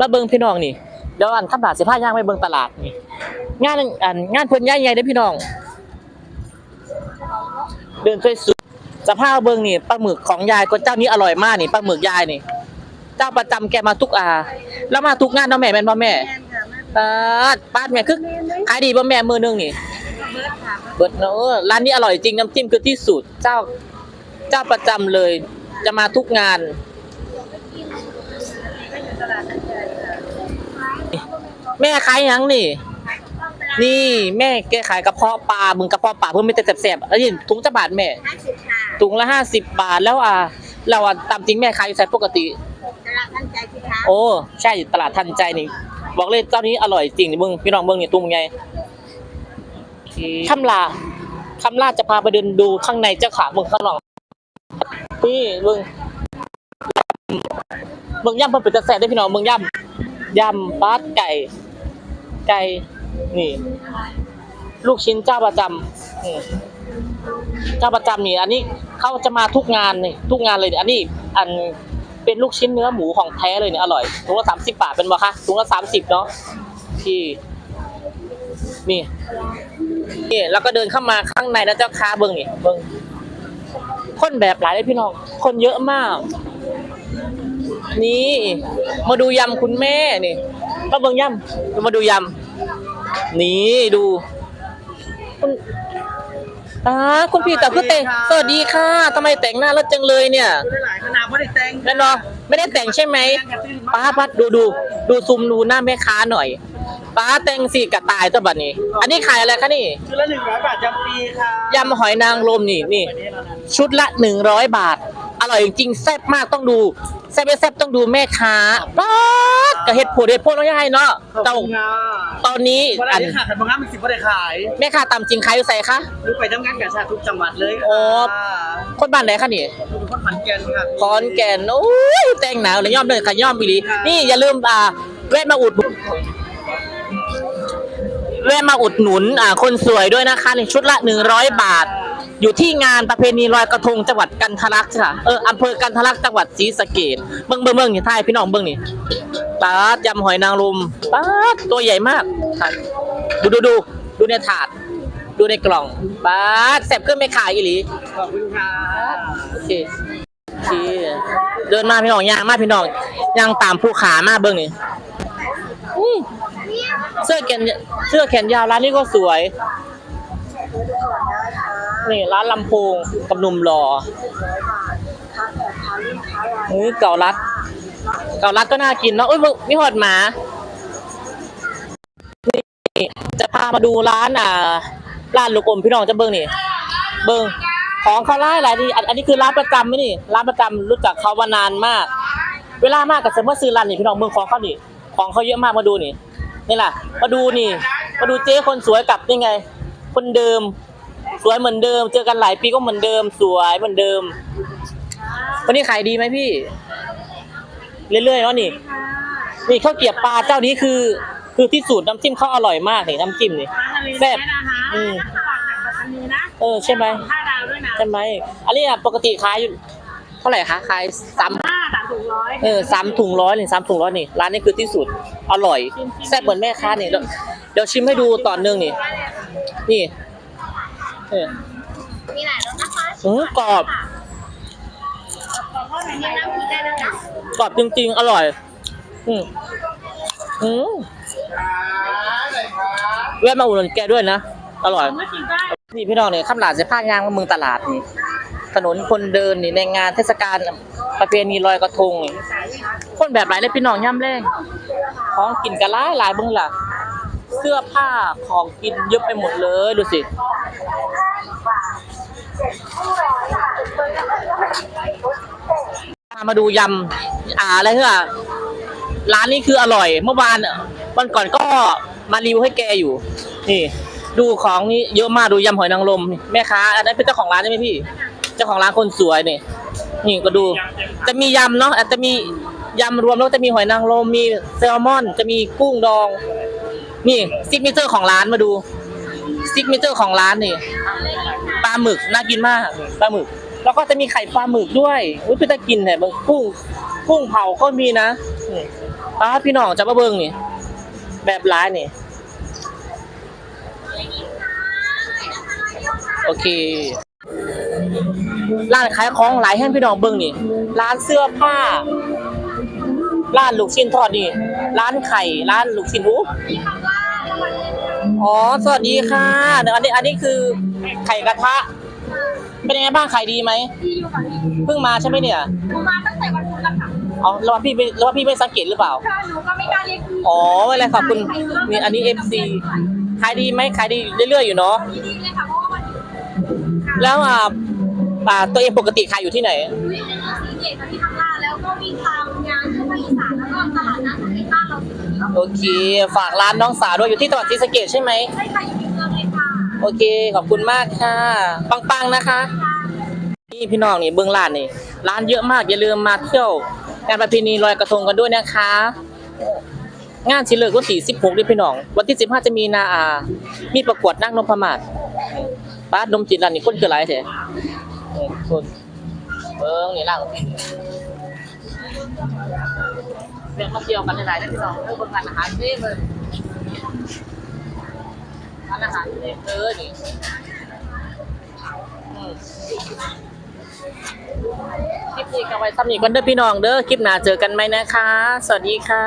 มาเบิ่งพี่น้องนี่เดี๋ยวอันข้ามบาทสิพาย่างไปเบิ่งตลาดนี่งานอันงานเพิ่นใหญ่ใหญ่เด้พี่น้อง เดินสวยสุดสภาพเบิ่งนี่ปลาหมึกของยายก็เจ้านี้อร่อยมากนี่ปลาหมึกยายนี่ เจ้าประจำแกมาทุกอา แล้วมาทุกงานเนาะแม่แม่นบ่แม่แม่นค่ะแม่ปาดปาดแม่คือขายดีบ่แม่มือนึงนี่เบิร์ดเนอะร้านนี้อร่อยจริงน้ำจิ้มคือที่สุดเจ้าเจ้าประจำเลย จะมาทุกงาน ก็อยู่ตลาดนัดใหญ่ค่ะ แม่ขายหยังนี่ นี่แม่แกขายกระเพาะปลามึงกระเพาะปลาเพิ่มไม่แต่แสบๆอันนี้ถุงจะบาทแม่ ห้าสิบค่ะถุงละห้าสิบบาทแล้วอะเราอะตามจริงแม่ขายอยู่ใส่ปกติ ตลาดท่านใจสิคะโอ้ใช่ตลาดทันใจนี่ บอกเลยเจ้านี้อร่อยจริงนี่มึงพี่น้องเบิ่งนี่ตุ้มไงคำลาคำลาจะพาไปเดินดูข้างในเจ้าขาเบิ่งข้างนอกนี่เบิ่งเบิ่งย่ำเพิ่นเป็นตะแซ่บได้อพี่น้องเบิ่งย่ำย่ำปาดไก่ ไก่นี่ ลูกชิ้นเจ้าประจำนี่เจ้าประจำนี่ อันนี้เขาจะมาทุกงานนี่ทุกงานเลยนี่อันนี้อันเป็นลูกชิ้นเนื้อหมูของแท้เลยเนี่ยอร่อยถุงละสามสิบบาทเป็นบ่คะถุงละสามสิบเนาะที่นี่นี่แล้วก็เดินเข้ามาข้างในแล้วเจ้าค้าเบิ้งนี่เบิ้งคนแบบหลายเลยพี่น้อง คนเยอะมาก นี่ มาดูยำคุณแม่นี่มาเบิ้งยำมาดูยำ นี่ดูคุณอ่าคุณพี่แต่คือแต่งสวัสดีค่ะทำไมแต่งหน้าแล้วจังเลยเนี่ยดูได้หลายขนาดไม่ได้แต่งแน่นอนไม่ได้แต่งใช่ไหมป้าพัดดูดูดูซูมดูหน้าแม่ค้าหน่อยป้าแต่งสีกระต่ายตัวบัดนี้ อันนี้ขายอะไรคะนี่ ชุดละหนึ่งร้อยบาทจำปีค่ะยำหอยนางรมนี่นี่ ชุดละหนึ่งร้อยบาท อร่อยจริงๆแซ่บมากต้องดู แซ่บไม่แซ่บต้องดูแม่ค้าป้าด กระเฮ็ดผูดเฮ็ดโพดน้องยายเนาะขอบเจ้าคุณค่ะตอนนี้วันอันนี้ขาดแต่บางงานมันสิบไม่ได้ขายแม่ค้าตามจริงขายอยู่ใส่คะดูไปทำงานกับชาติทุกจังหวัดเลยโอ้ค่ะคนบ้านไหนคะนี่ดูเป็นคนขอนแก่นค่ะขอนแก่นโอ้ยแต่งหนาวเลยย่อมเลยค่ะย่อมอีหลีนี่อย่าลืมอ่าแวะมาอุดหนุนแวะมาอุดหนุนอ่าคนสวยด้วยนะคะในชุดละหนึ่งร้อยบาท อยู่ที่งานประเพณีลอยกระทงจังหวัดกันทะลักค่ะเอออำเภอกันทะลักจังหวัดศรีสะเกษเบิ้งเบิ้งเบิ้งนี่ท่ายพี่น้องเบิ้งนี่ ปาดยำหอยนางรมปาดตัวใหญ่มากค่ะดูดูดูดูในถาด ดูในกล่องปาดแซ่บเครื่องไม่ขายอีหลีขอบคุณค่ะโอเคโอเคเดินมาพี่น้องย่างมาพี่น้องย่างตามภูขามาเบิ่งนี่อื้อเสื้อแขนเสื้อแขนยาวร้านนี้ก็สวย นี่ร้านลำโพงกับหนุ่มหล่อเฮ้ยเก่ารัด เการัดก็น่ากินเนาะเอ้ยมึงมีหอดหมานี่จะพามาดูร้านอ่าร้านลูกอมพี่น้องจะเบิ่งนี่ เบิ่งของเขาไล่หลายดีอันอันนี้คือร้านประจำไหมนี่ร้านประจำรู้จักเขามานานมาก เวลามากกับเซมอซื้อร้านนี่พี่น้องเมืองของเขานี่ของเขาเยอะมากมาดูนี่นี่แหละมาดูนี่ มาดูเจ๊คนสวยกับนี่ไง คนเดิม สวยเหมือนเดิม เจอกันหลายปีก็เหมือนเดิม สวยเหมือนเดิม วันนี้ขายดีไหมพี่ เรื่อยๆเนาะนี่ นี่ข้าวเกรียบปลาเจ้านี้คือ คือที่สุดน้ำจิ้มเขาอร่อยมากนี่น้ำจิ้มนี่ แซ่บอืม เออใช่ไหมห้าดาวด้วยนะใช่ไหมอันนี้อะปกติขายอยู่เท่าไหร่คะขายสามห้าสามถุงร้อยเออสามถุงร้อยนี่สามถุงร้อยนี่ร้านนี้คือที่สุดอร่อยแซ่บเหมือนแม่ค้านี่เดี๋ยวเดี๋ยวชิมให้ดูตอนหนึงนี่ นี่เออมีหลายรสนะคะอืมกรอบ กได้นะคะกรอบจริง ๆ อร่อย อืมอืมแวะมาอุดหนุนแกด้วยนะ อร่อยไม่กินได้นี่พี่น้องเนี่ยข้ามหลาดจะพายางมาเมืองตลาดนี่ ถนนคนเดินนี่ในงานเทศกาลประเพณีลอยกระทงนี่คนแบบหลายเลยพี่น้องย่ำแรงของกินกันหลายหลายเบิ่งล่ะเสื้อผ้าของกินเยอะไปหมดเลยดูสิ มาดูยำอ่าอะไรเหรอร้านนี้คืออร่อย เมื่อวานวันก่อนก็มารีวิวให้แกอยู่ นี่ ดูของนี่เยอะมากดูยำหอยนางรมแม่ค้าอันนั้นเป็นเจ้าของร้านใช่ไหมพี่ เจ้าของร้านคนสวยนี่นี่ก็ดูจะมียำเนาะอาจจะมียำรวมแล้วจะมีหอยนางรมมีแซลมอน จะมีกุ้งดอง นี่ซิกเนเจอร์ของร้านมาดูซิกเนเจอร์ของร้านนี่ปลาหมึกน่ากินมากปลาหมึก แล้วก็จะมีไข่ปลาหมึกด้วยอุ้ยพื่อจะกินแหละบางกุ้งกุ้งเผาก็มีนะนี่ป้าพี่น้องจะมาเบิ่งนี่ แบบร้ายนี่ โอเค ร้านขายของหลายแห่งพี่น้องเบิ่งนี่ ร้านเสื้อผ้า ร้านลูกชิ้นทอดนี่ ร้านไข่ ร้านลูกชิ้นหูอ๋อ สวัสดีค่ะเดี๋ยวอันนี้ อันนี้คือไข่กระทะ เป็นยังไงบ้างขายดีไหมที่อยู่กับพี่เพิ่งมาใช่ไหมเนี่ยหนูมาตั้งแต่วันพุธแล้วค่ะอ๋อแล้วว่าพี่ไม่แล้วว่าพี่ไม่สังเกตหรือเปล่า ค่ะหนูก็ไม่กล้าเรียกพี่อ๋อไม่เป็นไรขอบคุณนี่อันนี้ FC ขายดีไหมขายดีเรื่อยๆอยู่เนาะดีๆเลยค่ะเพราะว่าวันหยุดค่ะแล้วอ่าอ่าตัวเองปกติขายอยู่ที่ไหน หนูอยู่ในเมืองศรีเกตกับที่ทำงานแล้วก็วิ่งตามงานที่ภาคอีสานแล้วก็ตลาดนัดในบ้านเราสิโอเค ฝากร้านน้องสาวด้วยอยู่ที่จังหวัดศรีสะเกษใช่ไหมใช่ค่ะอยู่ โอเค ขอบคุณมากค่ะ ปังๆนะคะ นี่พี่น้องนี่เบื้องร้านนี่ ร้านเยอะมากอย่าลืมมาเที่ยวงานประเพณีลอยกระทงกันด้วยนะคะ งานสิเลิกวันที่16ด้วยพี่น้อง วันที่15จะมีนาอา มีประกวดนางนพมาศป้าดมจิตร้านนี่คนคือหลายแท้เออคนเบิ่งนี่ล่างเรียกมาเที่ยวกันหลายๆนะพี่น้องเออเบิ่งร้านอาหารเด้เบิ่ง ร้านอาหารเลยเออนี่คลิปนี้ก็ไว้ซ้ำนี้กันเด้อพี่น้องเด้อคลิปหน้าเจอกันไหมนะคะ สวัสดีค่ะ